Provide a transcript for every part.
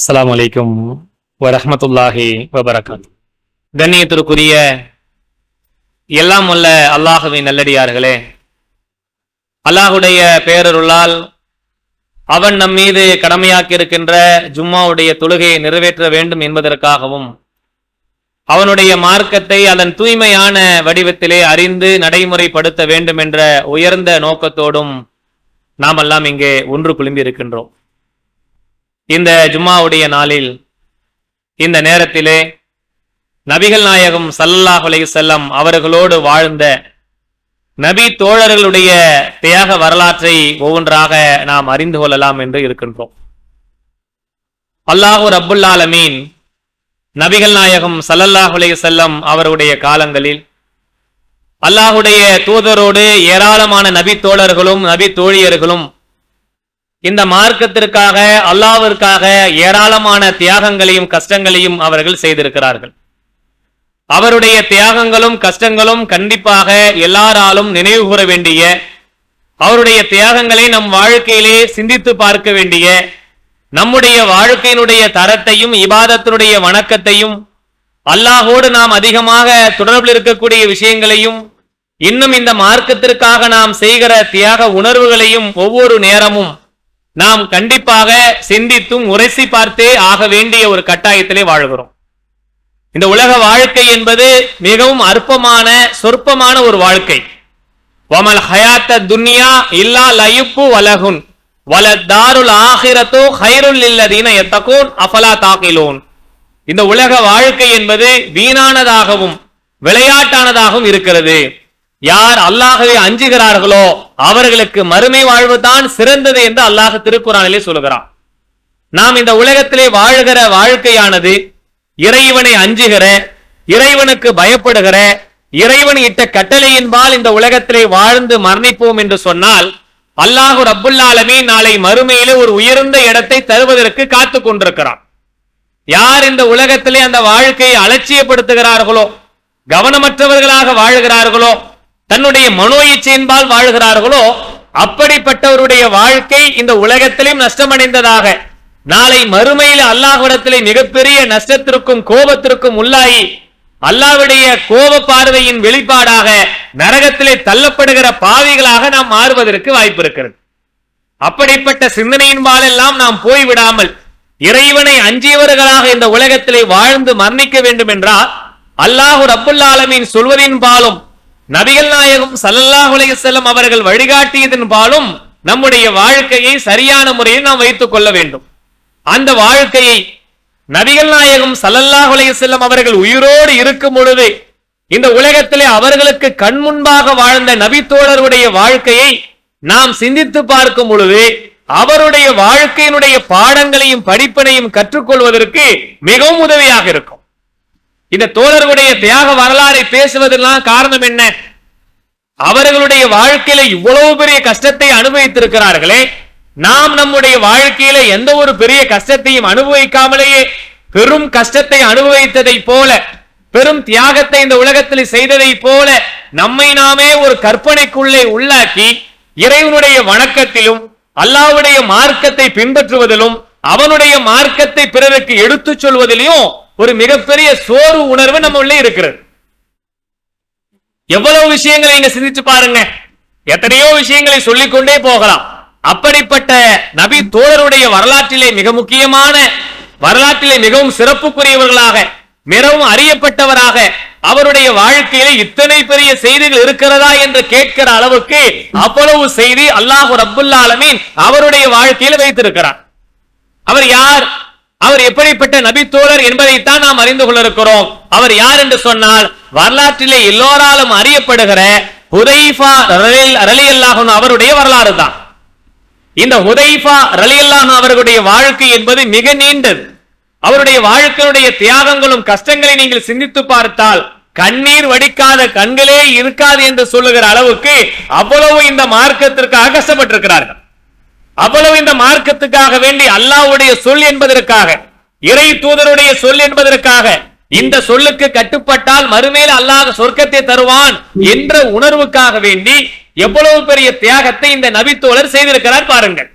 அஸ்லாம் அலைக்கும் வரமத்துல்லாஹி வபரகாத் கண்ணியத்திற்குரிய எல்லாம் உள்ள அல்லாஹுவின் நல்லடியார்களே அல்லாஹுடைய பேரருளால் அவன் நம் மீது கடமையாக்கி இருக்கின்ற ஜும்மாவுடைய தொழுகையை நிறைவேற்ற வேண்டும் என்பதற்காகவும் அவனுடைய மார்க்கத்தை அதன் தூய்மையான வடிவத்திலே அறிந்து நடைமுறைப்படுத்த வேண்டும் என்ற உயர்ந்த நோக்கத்தோடும் நாம் எல்லாம் இங்கே ஒன்று குழும்பி இருக்கின்றோம் இந்த ஜும்மாவுடைய நாளில் இந்த நேரத்திலே நபிகள் நாயகம் ஸல்லல்லாஹு செல்லம் அவர்களோடு வாழ்ந்த நபி தோழர்களுடைய தியாக வரலாற்றை ஒவ்வொன்றாக நாம் அறிந்து கொள்ளலாம் என்று இருக்கின்றோம். அல்லாஹு ரப்புல் நபிகள் நாயகம் ஸல்லல்லாஹு செல்லம் அவருடைய காலங்களில் அல்லாஹுடைய தூதரோடு ஏராளமான நபி தோழர்களும் நபி தோழியர்களும் இந்த மார்க்கத்திற்காக அல்லாவிற்காக ஏராளமான தியாகங்களையும் கஷ்டங்களையும் அவர்கள் செய்திருக்கிறார்கள். அவருடைய தியாகங்களும் கஷ்டங்களும் கண்டிப்பாக எல்லாராலும் நினைவு கூற வேண்டிய அவருடைய தியாகங்களை நம் வாழ்க்கையிலே சிந்தித்து பார்க்க வேண்டிய நம்முடைய வாழ்க்கையினுடைய தரத்தையும் இபாதத்தினுடைய வணக்கத்தையும் அல்லாஹோடு நாம் அதிகமாக தொடர்பில் இருக்கக்கூடிய விஷயங்களையும் இன்னும் இந்த மார்க்கத்திற்காக நாம் செய்கிற தியாக உணர்வுகளையும் ஒவ்வொரு நேரமும் நாம் கண்டிப்பாக சிந்தித்தும் உரைசி பார்த்தே ஆக வேண்டிய ஒரு கட்டாயத்திலே வாழ்கிறோம். இந்த உலக வாழ்க்கை என்பது மிகவும் அற்பமான சொற்பமான ஒரு வாழ்க்கை. வமல் ஹயாத்த துன்யா இல்லா லயுப்பு வலகுன். வல தாருல் ஆகிரத்தோ ஹைருல் இல்லதீன எத்தகோன் அஃபலா தாக்கிலோன் இந்த உலக வாழ்க்கை என்பது வீணானதாகவும் விளையாட்டானதாகவும் இருக்கிறது. யார் அல்லாஹவை அஞ்சுகிறார்களோ அவர்களுக்கு மறுமை வாழ்வு தான் சிறந்தது என்று அல்லாஹ் திருக்குறானிலே சொல்லுகிறான். நாம் இந்த உலகத்திலே வாழுகிற வாழ்க்கையானது இறைவனை அஞ்சுகிற இறைவனுக்கு பயப்படுகிற இறைவன் இட்ட கட்டளையின்பால் இந்த உலகத்திலே வாழ்ந்து மரணிப்போம் என்று சொன்னால் அல்லாஹு ரப்புல்லாலமே நாளை மறுமையிலே ஒரு உயர்ந்த இடத்தை தருவதற்கு காத்து கொண்டிருக்கிறான். யார் இந்த உலகத்திலே அந்த வாழ்க்கையை அலட்சியப்படுத்துகிறார்களோ கவனமற்றவர்களாக வாழுகிறார்களோ தன்னுடைய மனோ இச்சையின்பால் வாழ்கிறார்களோ அப்படிப்பட்டவருடைய வாழ்க்கை இந்த உலகத்திலும் நஷ்டமடைந்ததாக. நாளை மறுமையில் அல்லாஹ்விடத்திலே மிகப்பெரிய நஷ்டத்திற்கும் கோபத்திற்கும் உள்ளாகி அல்லாஹ்வுடைய கோப பார்வையின் வெளிப்பாடாக நரகத்திலே தள்ளப்படுகிற பாவிகளாக நாம் மாறுவதற்கு வாய்ப்பு இருக்கிறது அப்படிப்பட்ட சிந்தனையின்பாலெல்லாம் நாம் போய்விடாமல் இறைவனை அஞ்சியவர்களாக இந்த உலகத்திலே வாழ்ந்து மரணிக்க வேண்டும் என்றால் அல்லாஹு ரப்புல் சொல்வதின் பாலும் நபிகள் நாயகம் சல்லல்லாஹ் செல்லும் அவர்கள் வழிகாட்டியதன் பாலும் நம்முடைய வாழ்க்கையை சரியான முறையில் நாம் வைத்துக் கொள்ள வேண்டும். அந்த வாழ்க்கையை நபிகள் நாயகம் சல்லல்லாஹ் அலைஹி அவர்கள் உயிரோடு இருக்கும் பொழுது இந்த உலகத்திலே அவர்களுக்கு கண் முன்பாக வாழ்ந்த நபித்தோழருடைய வாழ்க்கையை நாம் சிந்தித்து பார்க்கும் பொழுது அவருடைய வாழ்க்கையினுடைய பாடங்களையும் படிப்பினையும் கற்றுக்கொள்வதற்கு மிகவும் உதவியாக இருக்கும். இந்த தோழர்களுடைய தியாக வரலாறை பேசுவதெல்லாம் காரணம் என்ன? அவர்களுடைய வாழ்க்கையில இவ்வளவு பெரிய கஷ்டத்தை அனுபவித்திருக்கிறார்களே நாம் நம்முடைய வாழ்க்கையில எந்த ஒரு பெரிய கஷ்டத்தையும் அனுபவிக்காமலேயே பெரும் கஷ்டத்தை அனுபவித்ததை போல பெரும் தியாகத்தை இந்த உலகத்தில் செய்ததை போல நம்மை நாமே ஒரு கற்பனைக்குள்ளே உள்ளாக்கி இறைவனுடைய வணக்கத்திலும் அல்லாவுடைய மார்க்கத்தை பின்பற்றுவதிலும் அவனுடைய மார்க்கத்தை பிறருக்கு எடுத்துச் சொல்வதிலையும் ஒரு மிகப்பெரிய சோர்வு உணர்வு நம்ம உள்ளே இருக்கிறது. எவ்வளவு விஷயங்களை நீங்க சிந்திச்சு பாருங்க. எத்தனையோ விஷயங்களை சொல்லிக்கொண்டே போகலாம். அப்படிப்பட்ட நபி தோழருடைய வரலாற்றிலே மிக முக்கியமான வரலாற்றிலே மிகவும் சிறப்புக்குரியவர்களாக மிகவும் அறியப்பட்டவராக அவருடைய வாழ்க்கையில இத்தனை பெரிய செய்திகள் இருக்கிறதா என்று கேட்கிற அளவுக்கு அவ்வளவு செய்தி அல்லாஹு ரப்புல் அவருடைய வாழ்க்கையில வைத்திருக்கிறார். அவர் யார்? அவர் எப்படிப்பட்ட நபித்தோழர் என்பதைத்தான் நாம் அறிந்து கொள்ள இருக்கிறோம் அவர் யார் என்று சொன்னால் வரலாற்றிலே எல்லோராலும் அறியப்படுகிற ஹுதைஃபா ரலி அல்லாஹன் அவருடைய வரலாறு தான். இந்த ஹுதைஃபா ரலி அல்லாஹன் அவர்களுடைய வாழ்க்கை என்பது மிக நீண்டது. அவருடைய வாழ்க்கையுடைய தியாகங்களும் கஷ்டங்களை நீங்கள் சிந்தித்து பார்த்தால் கண்ணீர் வடிக்காத கண்களே இருக்காது என்று சொல்லுகிற அளவுக்கு அவ்வளவு இந்த மார்க்கத்திற்காக கஷ்டப்பட்டிருக்கிறார்கள் அவ்வளவு இந்த மார்க்கத்துக்காக வேண்டி அல்லாவுடைய சொல் என்பதற்காக இறை தூதருடைய சொல் என்பதற்காக இந்த சொல்லுக்கு கட்டுப்பட்டால் மறுமேல் அல்லாஹ் சொர்க்கத்தை தருவான் என்ற உணர்வுக்காக வேண்டி எவ்வளவு பெரிய தியாகத்தை இந்த நபித்தோழர் செய்திருக்கிறார் பாருங்கள்.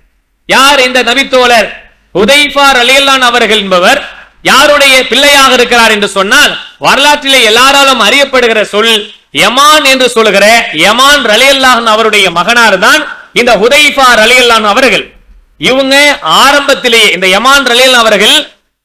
யார் இந்த நபித்தோழர்? உதய்பார் அலியல்லான் அவர்கள் என்பவர் யாருடைய பிள்ளையாக இருக்கிறார் என்று சொன்னால் வரலாற்றிலே எல்லாராலும் அறியப்படுகிற சொல் யமான் என்று சொல்லுகிற யமான் ரலியல்லாஹன் அவருடைய மகனார் தான் இந்த ஹுதைஃபா ரலியல்லான் அவர்கள் இவங்க ஆரம்பத்திலேயே இந்த யமான் ரலியல் அவர்கள்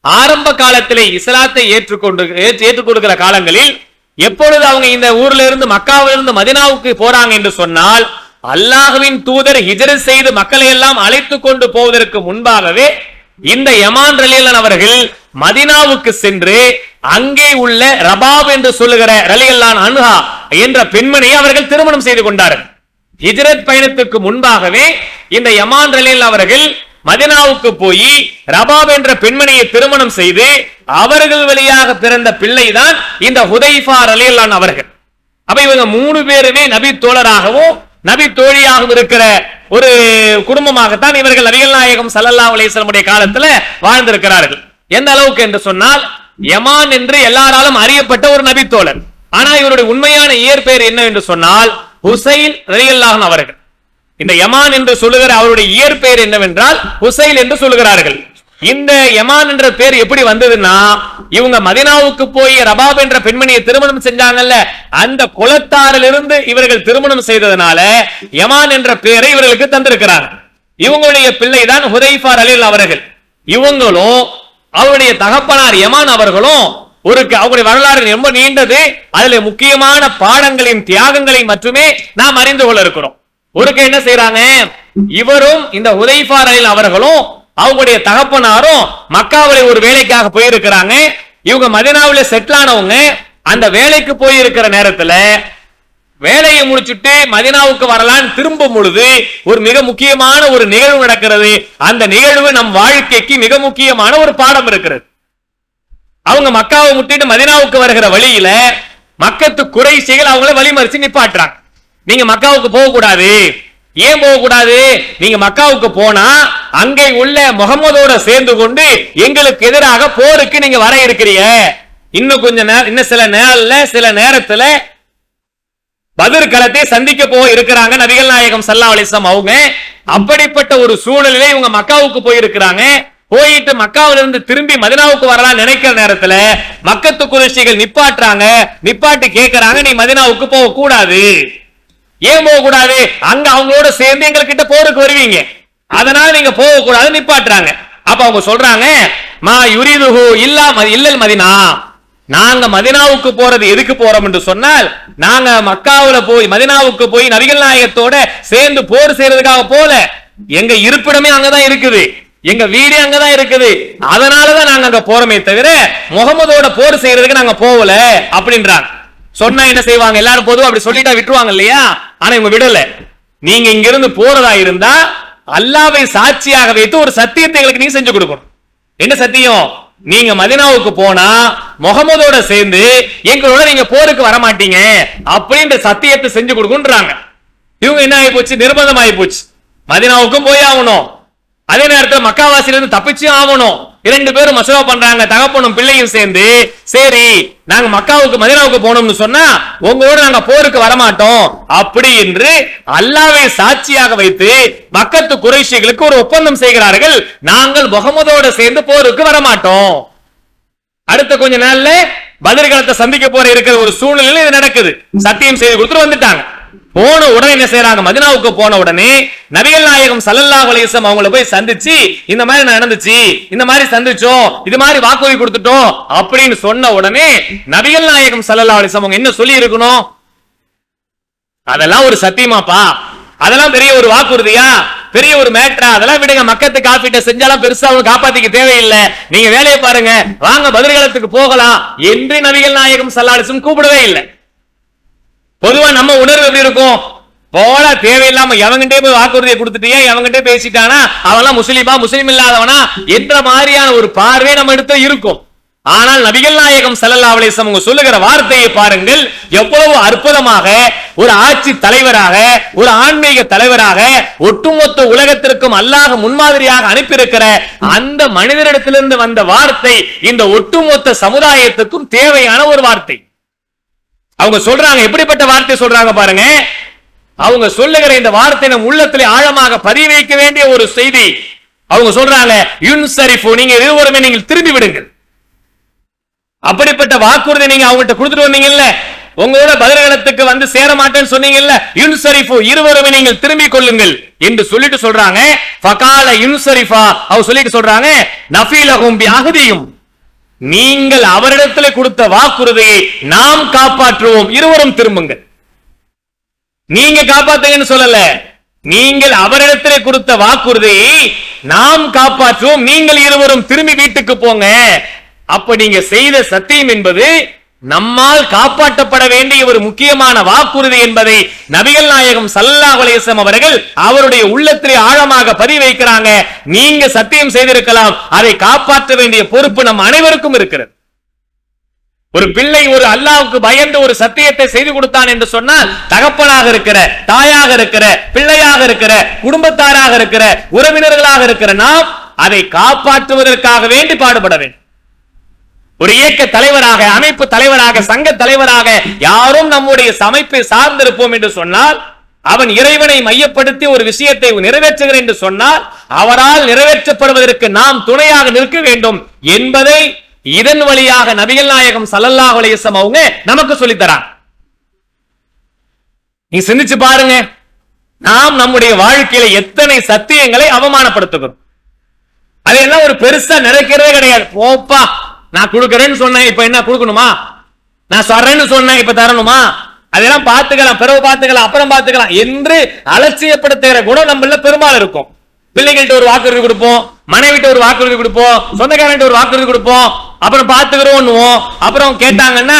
ஆரம்ப காலத்திலே இஸ்லாத்தை ஏற்றுக்கொண்டு ஏற்றுக்கொடுக்கிற காலங்களில் எப்பொழுது அவங்க இந்த ஊர்ல இருந்து மக்காவிலிருந்து மதினாவுக்கு போறாங்க என்று சொன்னால் அல்லாஹ்வின் தூதர் ஹிஜர் செய்து மக்களை எல்லாம் அழைத்து கொண்டு போவதற்கு முன்பாகவே இந்த யமான் ரலியல்லான் அவர்கள் மதினாவுக்கு சென்று அங்கே உள்ள ரபாப் என்று சொல்லுகிற ரலியல்லான் அன்ஹா என்ற பெண்மணியை அவர்கள் திருமணம் செய்து கொண்டார்கள். ஹிஜ்ரத் பயணத்துக்கு முன்பாகவே இந்த யமான் ரலில் அவர்கள் மதினாவுக்கு போய் ரபாப் என்ற பெண்மணியை திருமணம் செய்து அவர்கள் வழியாக பிறந்த பிள்ளைதான் இந்த ஹுதைஃபா ரலியல்லான் அவர்கள். அப்ப இவங்க மூணு பேருமே நபி தோழராகவும் நபி தோழியாகவும் இருக்கிற ஒரு குடும்பமாகத்தான் இவர்கள் நபிகள் நாயகம் சல்லல்லா அலைஹி காலத்துல வாழ்ந்திருக்கிறார்கள். எந்த அளவுக்கு என்று சொன்னால் யமான் என்று எல்லாராலும் அறியப்பட்ட ஒரு நபி தோழர். ஆனா இவருடைய உண்மையான இயற்பெயர் என்ன என்று சொன்னால் ஹுசைன் ரலியல்லாஹன் அவர்கள். இந்த யமான் என்று சொல்லுகிற அவருடைய இயற்பெயர் என்னவென்றால் ஹுசைல் என்று சொல்லுகிறார்கள். இந்த யமான் என்ற பேர் எப்படி வந்ததுன்னா இவங்க மதினாவுக்கு போய் ரபாப் என்ற பெண்மணியை திருமணம் செஞ்சாங்கல்ல அந்த குலத்தாரிலிருந்து இவர்கள் திருமணம் செய்ததுனால யமான் என்ற பெயரை இவர்களுக்கு தந்திருக்கிறார் இவங்களுடைய பிள்ளைதான் ஹுதைஃபார் அலில் அவர்கள். இவங்களும் அவருடைய தகப்பனார் யமான் அவர்களும் ஒரு அவருடைய வரலாறு ரொம்ப நீண்டது. அதுல முக்கியமான பாடங்களையும் தியாகங்களையும் மட்டுமே நாம் அறிந்து கொள்ள இருக்கிறோம். ஒருக்க என்ன செய்யறாங்க இவரும் இந்த ஹுதைஃபா அவர்களும் அவங்களுடைய தகப்பனாரும் மக்காவிலே ஒரு வேலைக்காக போயிருக்கிறாங்க. இவங்க மதினாவில செட்டில் ஆனவங்க. அந்த வேலைக்கு போயிருக்கிற நேரத்துல வேலையை முடிச்சுட்டு மதினாவுக்கு வரலான்னு திரும்பும் பொழுது ஒரு மிக முக்கியமான ஒரு நிகழ்வு நடக்கிறது. அந்த நிகழ்வு நம் வாழ்க்கைக்கு மிக முக்கியமான ஒரு பாடம் இருக்கிறது. அவங்க மக்காவை முட்டிட்டு மதினாவுக்கு வருகிற வழியில மக்கத்து குறைசிகள் அவங்கள வழிமறிச்சு நிப்பாட்டுறாங்க. நீங்க மக்காவுக்கு போக கூடாது ஏன் போக கூடாது நீங்க மக்காவுக்கு போனா அங்கே உள்ள முகமதோட சேர்ந்து கொண்டு எங்களுக்கு எதிராக போருக்கு நீங்க வர இருக்கிறீங்க. இன்னும் கொஞ்ச நேரம் இன்னும் சில நேரம்ல சில நேரத்துல பதிர் களத்தை சந்திக்க போக இருக்கிறாங்க நபிகள் நாயகம் சல்லா அலிஸ்லாம் அவங்க. அப்படிப்பட்ட ஒரு சூழலிலே இவங்க மக்காவுக்கு போயிருக்கிறாங்க. போயிட்டு மக்காவில இருந்து திரும்பி மதினாவுக்கு வரலாம் நினைக்கிற நேரத்துல மக்கத்து குறைசிகள் நிப்பாட்டுறாங்க நிப்பாட்டி கேட்கறாங்க நீ மதினாவுக்கு போக கூடாது. ஏன் போக கூடாது? அங்க அவங்களோட சேர்ந்து எங்ககிட்ட போருக்கு வருவீங்க. அதனால நீங்க போக கூடாது நிப்பாட்டுறாங்க. அப்ப அவங்க சொல்றாங்க மா யுரிதுஹு இல்லா மதி- இல்லல் மதினா. நாங்க மதினாவுக்கு போறது எதுக்கு போறோம் என்று சொன்னால் நாங்க மக்காவுல போய் மதினாவுக்கு போய் நபிகள் நாயகத்தோட சேர்ந்து போர் செய்யறதுக்காக போல எங்க இருப்பிடமே அங்கதான் இருக்குது. எங்க வீடு அங்கதான் இருக்குது. அதனாலதான் நாங்க அங்க போறோமே தவிர முகமதோட போர் செய்யறதுக்கு நாங்க போகல அப்படின்றாங்க. சொன்னா என்ன செய்வாங்க? எல்லாரும் பொதுவா அப்படி சொல்லிட்டா விட்டுருவாங்க இல்லையா? ஆனா இவங்க விடல. நீங்க இங்க இருந்து போறதா இருந்தா அல்லாவை சாட்சியாக வைத்து ஒரு சத்தியத்தை எங்களுக்கு நீங்க செஞ்சு கொடுக்கணும். என்ன சத்தியம்? நீங்க மதினாவுக்கு போனா முகமதோட சேர்ந்து எங்களோட நீங்க போருக்கு வர மாட்டீங்க அப்படின்ற சத்தியத்தை செஞ்சு கொடுக்குன்றாங்க இவங்க என்ன ஆகி போச்சு நிர்பந்தம் ஆகி போச்சு மதினாவுக்கும் போய் ஆகணும். அதே நேரத்தில் மக்காவாசில இருந்து தப்பிச்சும் ஆகணும். இரண்டு பேரும் மசோதா பண்றாங்க தகப்பனும் பிள்ளையும் சேர்ந்து. சரி நாங்க மக்காவுக்கு மதினாவுக்கு போனோம்னு சொன்னா உங்களோட நாங்க போருக்கு வரமாட்டோம். அப்படி என்று அல்லாவை சாட்சியாக வைத்து மக்கத்து குறைஷிகளுக்கு ஒரு ஒப்பந்தம் செய்கிறார்கள். நாங்கள் முகமதோட சேர்ந்து போருக்கு வரமாட்டோம். அடுத்த கொஞ்ச நாள்ல பதிர்களத்தை சந்திக்க போற இருக்கிற ஒரு சூழ்நிலையில இது நடக்குது. சத்தியம் செய்து கொடுத்துட்டு வந்துட்டாங்க. போன உடனே என்ன செய்யறாங்க மதினாவுக்கு போன உடனே நபிகள் நாயகம் சல்லல்லா அலைஹி அவங்கள போய் சந்திச்சு இந்த மாதிரி நடந்துச்சு இந்த மாதிரி சந்திச்சோம் இது மாதிரி வாக்குறுதி கொடுத்துட்டோம் அப்படின்னு சொன்ன உடனே நபிகள் நாயகம் சல்லல்லா அலைஹி அவங்க என்ன சொல்லி இருக்கணும் அதெல்லாம் ஒரு சத்தியமாப்பா. அதெல்லாம் பெரிய ஒரு வாக்குறுதியா? பெரிய ஒரு மேட்டரா? அதெல்லாம் விடுங்க மக்கத்து காப்பீட்டை செஞ்சாலும் பெருசா அவங்க காப்பாத்திக்க தேவையில்லை. நீங்க வேலையை பாருங்க வாங்க பதில்களத்துக்கு போகலாம் என்று நபிகள் நாயகம் சல்லாலிசும் கூப்பிடவே இல்லை. பொதுவா நம்ம உணர்வு எப்படி இருக்கும்? போல தேவையில்லாம எவங்கிட்டே போய் வாக்குறுதியை கொடுத்துட்டியா எவங்கிட்டே பேசிட்டானா? அவெல்லாம் முஸ்லீமா முஸ்லீம் இல்லாதவனா? என்ற மாதிரியான ஒரு பார்வை நம்ம எடுத்து இருக்கும். ஆனால் நபிகள் நாயகம் சல்லல்லா அலைஹி அவங்க சொல்லுகிற வார்த்தையை பாருங்கள். எவ்வளவு அற்புதமாக ஒரு ஆட்சி தலைவராக ஒரு ஆன்மீக தலைவராக ஒட்டுமொத்த உலகத்திற்கும் அல்லாஹ் முன்மாதிரியாக அனுப்பியிருக்கிற அந்த மனிதரிடத்திலிருந்து வந்த வார்த்தை இந்த ஒட்டுமொத்த சமுதாயத்துக்கும் தேவையான ஒரு வார்த்தை. அவங்க சொல்றாங்க எப்படிப்பட்ட வார்த்தை சொல்றாங்க பாருங்க. அவங்க சொல்லுகிற இந்த வார்த்தை நம் உள்ளத்திலே ஆழமாக பதிய வைக்க வேண்டிய ஒரு செய்தி. அவங்க சொல்றாங்க யுன்சரிஃபு நீங்க இருவருமே நீங்கள் திரும்பி விடுங்கள். அப்படிப்பட்ட வாக்குறுதி நீங்க அவங்ககிட்ட கொடுத்துட்டு வந்தீங்கல்ல? உங்களோட பதிலகலத்துக்கு வந்து சேர மாட்டேன்னு சொன்னீங்கல்ல? யுன்சரிஃபு இருவருமே நீங்கள் திரும்பிக் கொள்ளுங்கள். என்று சொல்லிட்டு சொல்றாங்க. ஃபகால யுன்சரிஃபா அவர் சொல்லிட்டு சொல்றாங்க நஃபீலஹும் பி அகதியும் நீங்கள் அவரிடத்தில் கொடுத்த வாக்குறுதியை நாம் காப்பாற்றுவோம். இருவரும் திரும்புங்கள். நீங்க காப்பாத்துங்கன்னு சொல்லல. நீங்கள் அவரிடத்தில் கொடுத்த வாக்குறுதியை நாம் காப்பாற்றுவோம். நீங்கள் இருவரும் திரும்பி வீட்டுக்கு போங்க. அப்ப நீங்க செய்த சத்தியம் என்பது நம்மால் காப்பாற்றப்பட வேண்டிய ஒரு முக்கியமான வாக்குறுதி என்பதை நபிகள் நாயகம் சல்லா அலைஹி அவர்கள் அவருடைய உள்ளத்திலே ஆழமாக பதிவு வைக்கிறாங்க நீங்க சத்தியம் செய்திருக்கலாம். அதை காப்பாற்ற வேண்டிய பொறுப்பு நம் அனைவருக்கும் இருக்கிறது. ஒரு பிள்ளை ஒரு அல்லாவுக்கு பயந்து ஒரு சத்தியத்தை செய்து கொடுத்தான் என்று சொன்னால் தகப்பனாக இருக்கிற தாயாக இருக்கிற பிள்ளையாக இருக்கிற குடும்பத்தாராக இருக்கிற உறவினர்களாக இருக்கிற நாம் அதை காப்பாற்றுவதற்காக வேண்டி பாடுபட வேண்டும். ஒரு இயக்க தலைவராக அமைப்பு தலைவராக சங்க தலைவராக யாரும் நம்முடைய சமைப்பை சார்ந்திருப்போம் என்று சொன்னால் அவன் இறைவனை மையப்படுத்தி ஒரு விஷயத்தை நிறைவேற்றுகிறேன் என்று சொன்னால் அவரால் நிறைவேற்றப்படுவதற்கு நாம் துணையாக நிற்க வேண்டும் என்பதை இதன் வழியாக நபிகள் நாயகம் சல்லல்லாஹ் அலைஹி அவங்க நமக்கு சொல்லித் நீ சிந்திச்சு பாருங்க. நாம் நம்முடைய வாழ்க்கையில எத்தனை சத்தியங்களை அவமானப்படுத்துகிறோம். அதையெல்லாம் ஒரு பெருசா நிறைக்கிறதே கிடையாது. போப்பா நான் கொடுக்கறேன்னு சொன்னேன் இப்ப என்ன கொடுக்கணுமா? நான் சொல்றேன்னு சொன்னேன் இப்ப தரணுமா? அதெல்லாம் பார்த்துக்கலாம் பிறகு பார்த்துக்கலாம் அப்புறம் பார்த்துக்கலாம் என்று அலட்சியப்படுத்துகிற குணம் நம்மள பெரும்பாலும் இருக்கும். பிள்ளைகள்கிட்ட ஒரு வாக்குறுதி கொடுப்போம் மனைவிட்ட ஒரு வாக்குறுதி கொடுப்போம் சொந்தக்காரன்ட்ட ஒரு வாக்குறுதி கொடுப்போம் அப்புறம் பார்த்துக்கிறோம் அப்புறம் கேட்டாங்கன்னா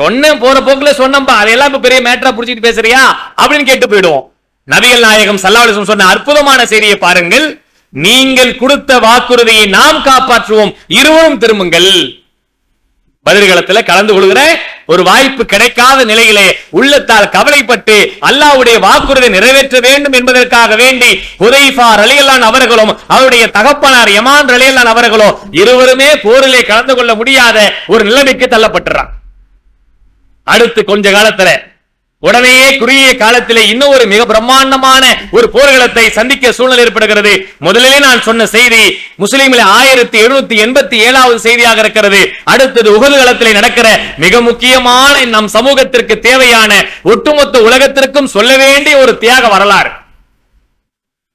சொன்னேன் போற போக்குல சொன்னம்பா அதையெல்லாம் இப்ப பெரிய மேட்டரா புடிச்சிட்டு பேசுறியா? அப்படின்னு கேட்டு போயிடுவோம். நபிகள் நாயகம் சல்லாஹ் சொன்ன அற்புதமான செய்தியை பாருங்கள். நீங்கள் கொடுத்த வாக்குறுதியை நாம் காப்பாற்றுவோம். இருவரும் திரும்புங்கள். பதிர்களத்தில் கலந்து கொள்கிற ஒரு வாய்ப்பு கிடைக்காத நிலையிலே உள்ளத்தால் கவலைப்பட்டு அல்லாஹ்வுடைய வாக்குறுதி நிறைவேற்ற வேண்டும் என்பதற்காக வேண்டி ஹுதைஃபா ரலியல்லான் அவர்களும் அவருடைய தகப்பனார் யமான் ரலியல்லான் அவர்களும் இருவருமே போரிலே கலந்து கொள்ள முடியாத ஒரு நிலைமைக்கு தள்ளப்பட்டுறான். அடுத்து கொஞ்ச காலத்துல உடனே குறுகிய காலத்திலே இன்னும் ஒரு மிக பிரம்மாண்டமான ஒரு போர்க்களத்தை சந்திக்க சூழ்நிலை ஏற்படுகிறது. முதலிலே நான் சொன்ன செய்தி முஸ்லிம்ல ஆயிரத்தி எழுநூத்தி எண்பத்தி ஏழாவது செய்தியாக இருக்கிறது. அடுத்தது உகது களத்திலே நடக்கிற மிக முக்கியமான நம் சமூகத்திற்கு தேவையான ஒட்டுமொத்த உலகத்திற்கும் சொல்ல வேண்டிய ஒரு தியாக வரலாறு.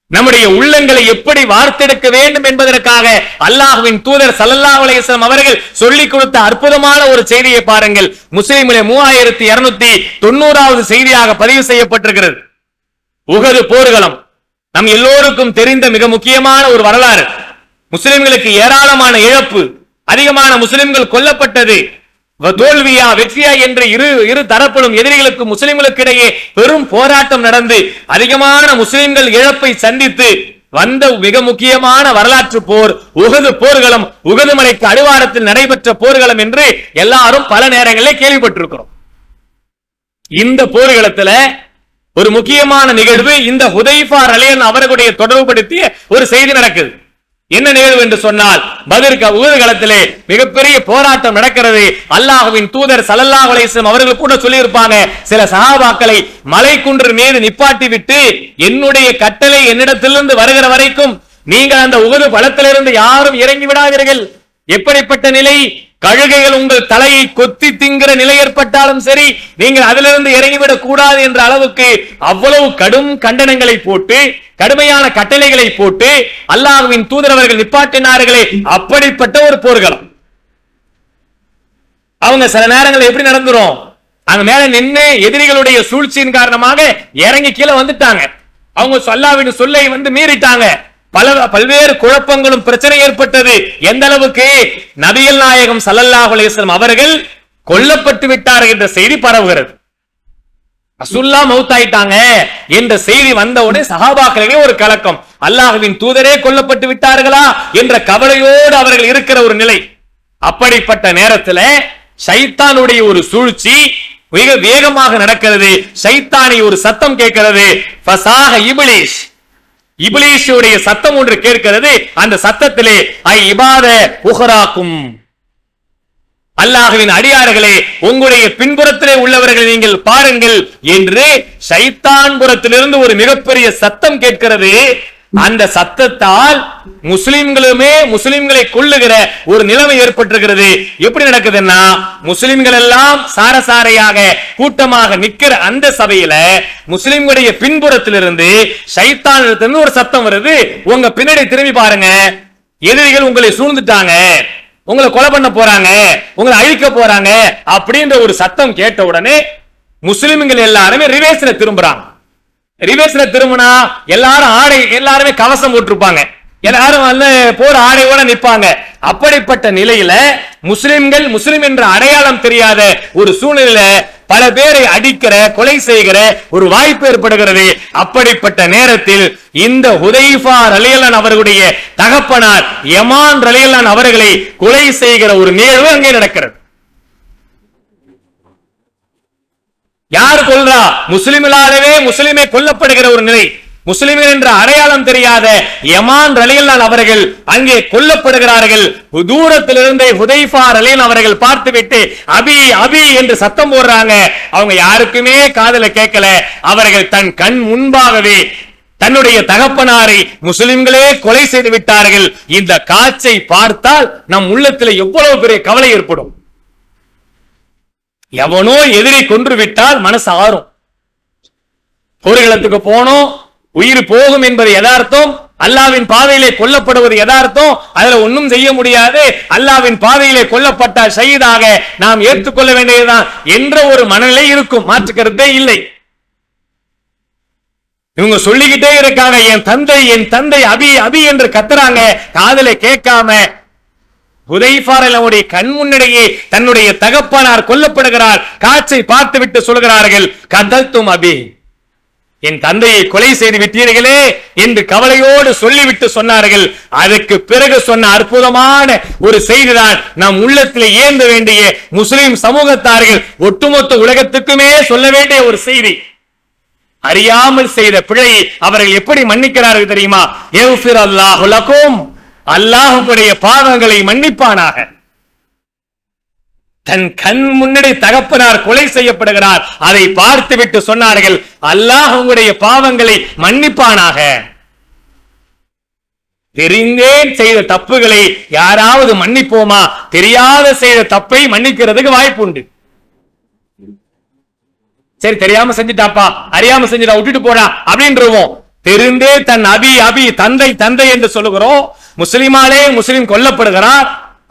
நம்முடைய உள்ளங்களை எப்படி வார்த்தெடுக்க வேண்டும் என்பதற்காக அல்லாஹ்வின் தூதர் சல்லல்லா அலையம் அவர்கள் சொல்லிக் கொடுத்த அற்புதமான ஒரு செய்தியை பாருங்கள். முஸ்லிமிலே மூவாயிரத்தி இருநூத்தி தொண்ணூறாவது செய்தியாக பதிவு செய்யப்பட்டிருக்கிறது. உகது போர்க்களம். நம் எல்லோருக்கும் தெரிந்த மிக முக்கியமான ஒரு வரலாறு. முஸ்லிம்களுக்கு ஏராளமான இழப்பு. அதிகமான முஸ்லிம்கள் கொல்லப்பட்டது. தோல்வியா வெற்றியா என்று இரு இரு தரப்பிலும் எதிரிகளுக்கு முஸ்லிம்களுக்கு இடையே பெரும் போராட்டம் நடந்து அதிகமான முஸ்லிம்கள் இழப்பை சந்தித்து வந்த மிக முக்கியமான வரலாற்று போர் உகது போர்களும் உகது மலைக்கு அடிவாரத்தில் நடைபெற்ற போர்களும் என்று எல்லாரும் பல நேரங்களில் கேள்விப்பட்டிருக்கிறோம். இந்த போர்க்களத்துல ஒரு முக்கியமான நிகழ்வு இந்த ஹுதைஃபா ரலியன் அவர்களுடைய தொடர்புபடுத்திய ஒரு செய்தி நடக்குது. என்ன நிகழ்வு என்று சொன்னால் பதிர்க உகது களத்திலே மிகப்பெரிய போராட்டம் நடக்கிறது. அல்லாஹுவின் தூதர் ஸல்லல்லாஹு அலைஹி அவர்கள் கூட சொல்லியிருப்பாங்க சில சஹாபாக்களை மலைக்குன்று மீது நிப்பாட்டி விட்டு என்னுடைய கட்டளை என்னிடத்திலிருந்து வருகிற வரைக்கும் நீங்கள் அந்த உகது பலத்திலிருந்து யாரும் இறங்கி விடாதீர்கள். எப்படிப்பட்ட நிலை? கழுகைகள் உங்கள் தலையை கொத்தி திங்கிற நிலை ஏற்பட்டாலும் சரி நீங்கள் அதிலிருந்து இறங்கிவிடக் கூடாது என்ற அளவுக்கு அவ்வளவு கடும் கண்டனங்களை போட்டு கடுமையான கட்டளைகளை போட்டு அல்லாஹ்வின் தூதரவர்கள் நிப்பாட்டினார்களே அப்படிப்பட்ட ஒரு போர்க்களம். அவங்க சில நேரங்கள் எப்படி நடந்துரும்? அங்க மேல நின்று எதிரிகளுடைய சூழ்ச்சியின் காரணமாக இறங்கி கீழே வந்துட்டாங்க. அவங்க சொல்லாவின் சொல்லை வந்து மீறிட்டாங்க. பல பல்வேறு குழப்பங்களும் பிரச்சனை ஏற்பட்டது. எந்த அளவுக்கு? நபிகள் நாயகம் சல்லல்லாஹ் அலைஹி அவர்கள் கொல்லப்பட்டு விட்டார்கள் என்ற செய்தி பரவுகிறது. ரசூல்லா மவுத்தாயிட்டாங்க என்ற செய்தி வந்தவுடனே உடனே ஒரு கலக்கம். அல்லாஹுவின் தூதரே கொல்லப்பட்டு விட்டார்களா என்ற கவலையோடு அவர்கள் இருக்கிற ஒரு நிலை. அப்படிப்பட்ட நேரத்துல ஷைத்தானுடைய ஒரு சூழ்ச்சி மிக வேகமாக நடக்கிறது. சைத்தானை ஒரு சத்தம் கேட்கிறது. பசாக இபிலிஷ் இபிலீஷுடைய சத்தம் ஒன்று கேட்கிறது. அந்த சத்தத்திலே ஐ இபாத உஹராக்கும். அல்லாஹுவின் அடியார்களே உங்களுடைய பின்புறத்திலே உள்ளவர்களை நீங்கள் பாருங்கள் என்று ஷைத்தான் புறத்திலிருந்து ஒரு மிகப்பெரிய சத்தம் கேட்கிறது. அந்த சத்தத்தால் முஸ்லிம்களுமே முஸ்லிம்களை கொள்ளுகிற ஒரு நிலைமை ஏற்பட்டிருக்கிறது. எப்படி நடக்குதுன்னா முஸ்லிம்கள் எல்லாம் சாரசாரையாக கூட்டமாக நிக்கிற அந்த சபையில முஸ்லிம்களுடைய பின்புறத்திலிருந்து சைத்தானிடத்திலிருந்து ஒரு சத்தம் வருது. உங்க பின்னாடி திரும்பி பாருங்க. எதிரிகள் உங்களை சூழ்ந்துட்டாங்க. உங்களை கொலை பண்ண போறாங்க. உங்களை அழிக்க போறாங்க. அப்படின்ற ஒரு சத்தம் கேட்ட உடனே முஸ்லிம்கள் எல்லாருமே ரிவேஸ்ல திரும்புறாங்க. ரிவர்ஸ்ல திரும்பினா எல்லாரும் ஆடை எல்லாருமே கவசம் போட்டிருப்பாங்க. எல்லாரும் வந்து போர் ஆடையோட நிற்பாங்க அப்படிப்பட்ட நிலையில முஸ்லிம்கள் முஸ்லிம் என்ற அடையாளம் தெரியாத ஒரு சூழ்நிலையில பல பேரை அடிக்கிற கொலை செய்கிற ஒரு வாய்ப்பு ஏற்படுகிறது. அப்படிப்பட்ட நேரத்தில் இந்த ஹுதைஃபா ரலியலான் அவர்களுடைய தகப்பனார் யமான் ரலியலான் அவர்களை கொலை செய்கிற ஒரு நிகழ்வு அங்கே நடக்கிறது. யார் கொல்றா? முஸ்லிமிலாகவே முஸ்லிமே கொல்லப்படுகிற ஒரு நிலை. முஸ்லிம்கள் என்ற அடையாளம் தெரியாத யமான் ரலியல்லான் அவர்கள் அங்கே கொல்லப்படுகிறார்கள். தூரத்திலிருந்தே ஹுதைஃபா ரலியன் அவர்கள் பார்த்துவிட்டு அபி அபி என்று சத்தம் போடுறாங்க. அவங்க யாருக்குமே காதல கேட்கல. அவர்கள் தன் கண் முன்பாகவே தன்னுடைய தகப்பனாரை முஸ்லிம்களே கொலை செய்து விட்டார்கள். இந்த காட்சை பார்த்தால் நம் உள்ளத்தில் எவ்வளவு பெரிய கவலை ஏற்படும். எவனோ எதிரி கொன்று விட்டால் மனசு ஆறும். போர்க்களத்துக்கு போனோம் உயிர் போகும் என்பது யதார்த்தம் அல்லாவின் பாதையிலே கொல்லப்படுவது யதார்த்தம் அதுல ஒன்றும் செய்ய முடியாது. அல்லாவின் பாதையிலே கொல்லப்பட்ட ஷஹீதாக நாம் ஏற்றுக்கொள்ள வேண்டியதுதான் என்ற ஒரு மனநிலை இருக்கும் மாற்றுக்கருத்தே இல்லை. இவங்க சொல்லிக்கிட்டே இருக்காங்க என் தந்தை என் தந்தை அபி அபி என்று கத்துறாங்க காதலை கேட்காம உதைபாரலவுடைய கண் முன்னிடையே தன்னுடைய தகப்பனார் கொல்லப்படுகிறார் காட்சை பார்த்துவிட்டு சொல்கிறார்கள் கதல்தும் அபி. என் தந்தையை கொலை செய்து விட்டீர்களே என்று கவலையோடு சொல்லிவிட்டு சொன்னார்கள். அதற்கு பிறகு சொன்ன அற்புதமான ஒரு செய்திதான் நம் உள்ளத்தில் ஏந்த வேண்டிய முஸ்லிம் சமூகத்தார்கள் ஒட்டுமொத்த உலகத்துக்குமே சொல்ல வேண்டிய ஒரு செய்தி. அறியாமல் செய்த பிழையை அவர்கள் எப்படி மன்னிக்கிறார்கள் தெரியுமா? ஏஃபிர் அல்லாஹுலக்கும் அல்லாஹுடைய பாவங்களை மன்னிப்பானாக. தன் கண் முன்னாடி தகப்பனார் கொலை செய்யப்படுகிறார். அதை பார்த்துவிட்டு சொன்னார்கள் அல்லாஹ் உங்களுடைய பாவங்களை மன்னிப்பானாக. தெரிந்தேன் செய்த தப்புகளை யாராவது மன்னிப்போமா? தெரியாத செய்த தப்பை மன்னிக்கிறதுக்கு வாய்ப்பு உண்டு. சரி தெரியாம செஞ்சுட்டாப்பா. அறியாம செஞ்சுட்டா விட்டுட்டு போடா. அப்படின்றவோம். தெரிந்தே தன் அபி அபி தந்தை தந்தை என்று சொல்லுகிறோம். முஸ்லிமாலே முஸ்லிம் கொல்லப்படுகிறார்.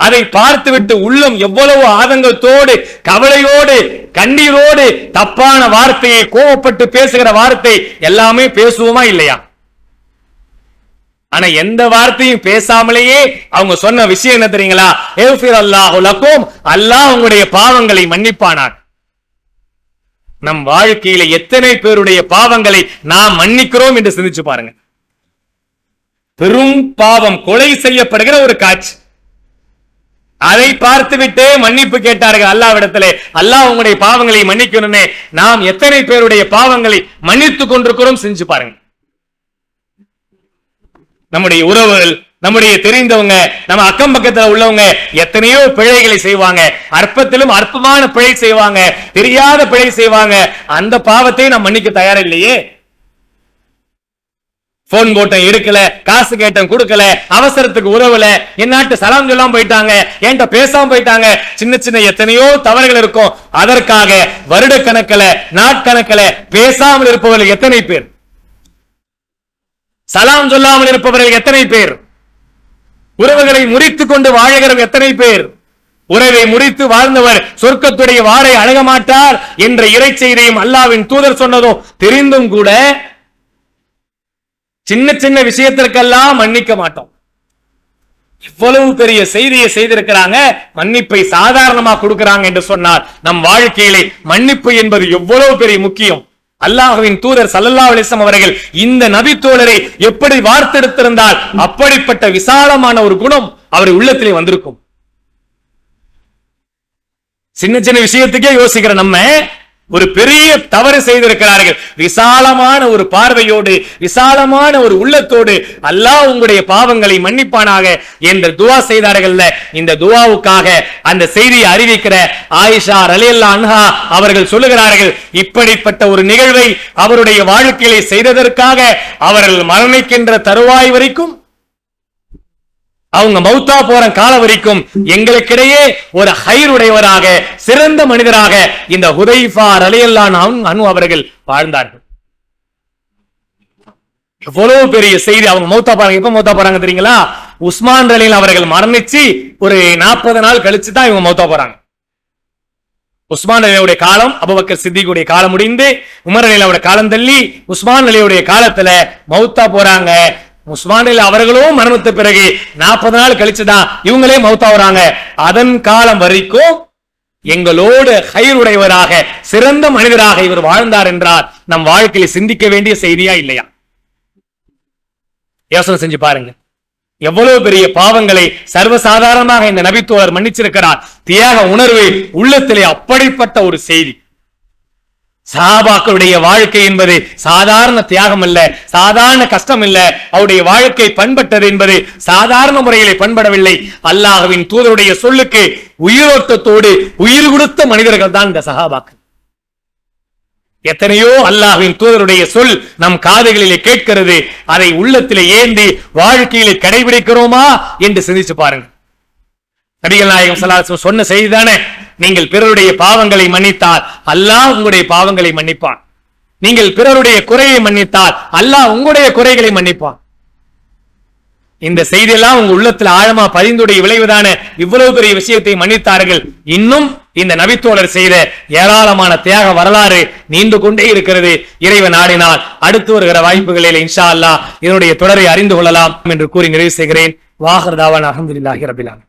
அதை பார்த்துவிட்டு உள்ளம் எவ்வளவு ஆதங்கத்தோடு கவலையோடு கண்ணீரோடு தப்பான வார்த்தையை கோவப்பட்டு பேசுகிற வார்த்தை எல்லாமே பேசுவோமா இல்லையா? ஆனா எந்த வார்த்தையும் பேசாமலேயே அவங்க சொன்ன விஷயம் என்ன தெரியுங்களா? ஏஃபிர் அல்லாஹு அல்லாஹ் உங்களுடைய பாவங்களை மன்னிப்பானான் நம் வாழ்க்கையில எத்தனை பேருடைய பாவங்களை நாம் மன்னிக்கிறோம் என்று சிந்திச்சு பாருங்க. பெரும் பாவம் கொலை செய்யப்படுகிற ஒரு காட்சி. அதை பார்த்துவிட்டே மன்னிப்பு கேட்டார்கள் அல்லாவிடத்திலே. அல்லாஹ் உங்களுடைய பாவங்களை மன்னிக்கணுமே நாம் எத்தனை பேருடைய பாவங்களை மன்னித்துக் கொண்டிருக்கிறோம் செஞ்சு பாருங்க நம்முடைய உறவுகள் நம்முடைய தெரிந்தவங்க நம்ம அக்கம் பக்கத்துல உள்ளவங்க எத்தனையோ பிழைகளை செய்வாங்க. அற்பத்திலும் அற்பமான பிழை செய்வாங்க. தெரியாத பிழை செய்வாங்க. அந்த பாவத்தை நாம் மன்னிக்க தயாரில்லையே. இல்லையே போன் போட்டேன் எடுக்கல காசு கேட்டேன் கொடுக்கல அவசரத்துக்கு உதவல. என் சலாம் சொல்லாம போயிட்டாங்க என்கிட்ட பேசாம போயிட்டாங்க. சின்ன சின்ன எத்தனையோ தவறுகள் இருக்கும். அதற்காக வருட கணக்கில நாட்கணக்கில பேசாமல் இருப்பவர்கள் எத்தனை பேர்? சலாம் சொல்லாமல் இருப்பவர்கள் எத்தனை பேர்? உறவுகளை முறித்துக் கொண்டு வாழுகிறவர் எத்தனை பேர்? உறவை முறித்து வாழ்ந்தவர் சொர்க்கத்துடைய வாரை அழக மாட்டார் என்ற இறை செய்தியும் அல்லாவின் தூதர் சொன்னதும் தெரிந்தும் கூட சின்ன சின்ன விஷயத்திற்கெல்லாம் மன்னிக்க மாட்டோம். இவ்வளவு பெரிய செய்தியை செய்திருக்கிறாங்க மன்னிப்பை சாதாரணமா கொடுக்கிறாங்க என்று சொன்னார் நம் வாழ்க்கையிலே மன்னிப்பு என்பது எவ்வளவு பெரிய முக்கியம். அல்லாஹுவின் தூதர் சல்லல்லா அலிசம் அவர்கள் இந்த நபி தோழரை எப்படி வார்த்தெடுத்திருந்தால் அப்படிப்பட்ட விசாலமான ஒரு குணம் அவர் உள்ளத்திலே வந்திருக்கும். சின்ன சின்ன விஷயத்துக்கே யோசிக்கிற நம்ம ஒரு பெரிய தவறு செய்திருக்கிறார்கள். விசாலமான ஒரு பார்வையோடு விசாலமான ஒரு உள்ளத்தோடு அல்லாஹ் உங்களுடைய பாவங்களை மன்னிப்பானாக என்று துவா செய்தார்கள்ல. இந்த துவாவுக்காக அந்த செய்தியை அறிவிக்கிற ஆயிஷா ரலியல்லா அன்ஹா அவர்கள் சொல்லுகிறார்கள் இப்படிப்பட்ட ஒரு நிகழ்வை அவருடைய வாழ்க்கையிலே செய்ததற்காக அவர்கள் மரணிக்கின்ற தருவாய் வரைக்கும் அவங்க மௌத்தா போற காலம் வரைக்கும் எங்களுக்கிடையே ஒரு ஹைருடையவராக சிறந்த மனிதராக இந்த ஹுதைஃபா ரலியல்லான் அனு அவர்கள் வாழ்ந்தார்கள். எவ்வளவு பெரிய செய்தி அவங்க மௌத்தா போறாங்க எப்ப மௌத்தா போறாங்க தெரியுங்களா? உஸ்மான் ரலில் அவர்கள் மரணிச்சு ஒரு நாற்பது நாள் கழிச்சு தான் இவங்க மௌத்தா போறாங்க. உஸ்மான் அலியுடைய காலம் அபுபக்கர் சித்திகுடைய காலம் முடிந்து உமர் அலியோட காலம் தள்ளி உஸ்மான் அலியுடைய காலத்துல மௌத்தா போறாங்க. உஸ்மான் அவர்களும் மரணத்து பிறகு நாற்பது நாள் கழிச்சுதான் இவங்களே மௌத்தாவுறாங்க அதன் காலம் வரைக்கும் எங்களோடு ஹைருடையவராக சிறந்த மனிதராக இவர் வாழ்ந்தார் என்றார் நம் வாழ்க்கையில் சிந்திக்க வேண்டிய செய்தியா இல்லையா? யோசனை செஞ்சு பாருங்க. எவ்வளவு பெரிய பாவங்களை சர்வசாதாரணமாக இந்த நபித்தோழர் மன்னிச்சிருக்கிறார். தியாக உணர்வு உள்ளத்திலே அப்படிப்பட்ட ஒரு செய்தி. சஹாபாக்களுடைய வாழ்க்கை என்பது சாதாரண தியாகம் அல்ல சாதாரண கஷ்டம் இல்ல அவருடைய வாழ்க்கை பண்பட்டது என்பது சாதாரண முறையிலே பண்படவில்லை. அல்லாஹவின் தூதருடைய சொல்லுக்கு உயிரோட்டத்தோடு உயிர் கொடுத்த மனிதர்கள் தான் இந்த சஹாபாக்கள். எத்தனையோ அல்லாஹ்வின் தூதருடைய சொல் நம் காதுகளிலே கேட்கிறது அதை உள்ளத்திலே ஏந்தி வாழ்க்கையிலே கடைபிடிக்கிறோமா என்று சிந்திச்சு பாருங்க நபிகள் நாயகம் சொன்ன செய்திதானே நீங்கள் பிறருடைய பாவங்களை மன்னித்தால் அல்லாஹ் உங்களுடைய பாவங்களை மன்னிப்பான். நீங்கள் பிறருடைய குறையை மன்னித்தால் அல்லாஹ் உங்களுடைய குறைகளை மன்னிப்பான். இந்த செய்தியெல்லாம் உங்க உள்ளத்துல ஆழமா பதிந்துடைய விளைவுதான? இவ்வளவு பெரிய விஷயத்தை மன்னித்தார்கள். இன்னும் இந்த நபித்தோழர் செய்த ஏராளமான தியாக வரலாறு நீண்டு கொண்டே இருக்கிறது. இறைவன் நாடினால் அடுத்து வருகிற வாய்ப்புகளில் இன்ஷா அல்லா இதனுடைய தொடரை அறிந்து கொள்ளலாம் என்று கூறி நிறைவு செய்கிறேன். வாகர்தாவான் அகமதுல்லாஹி ரபிலான்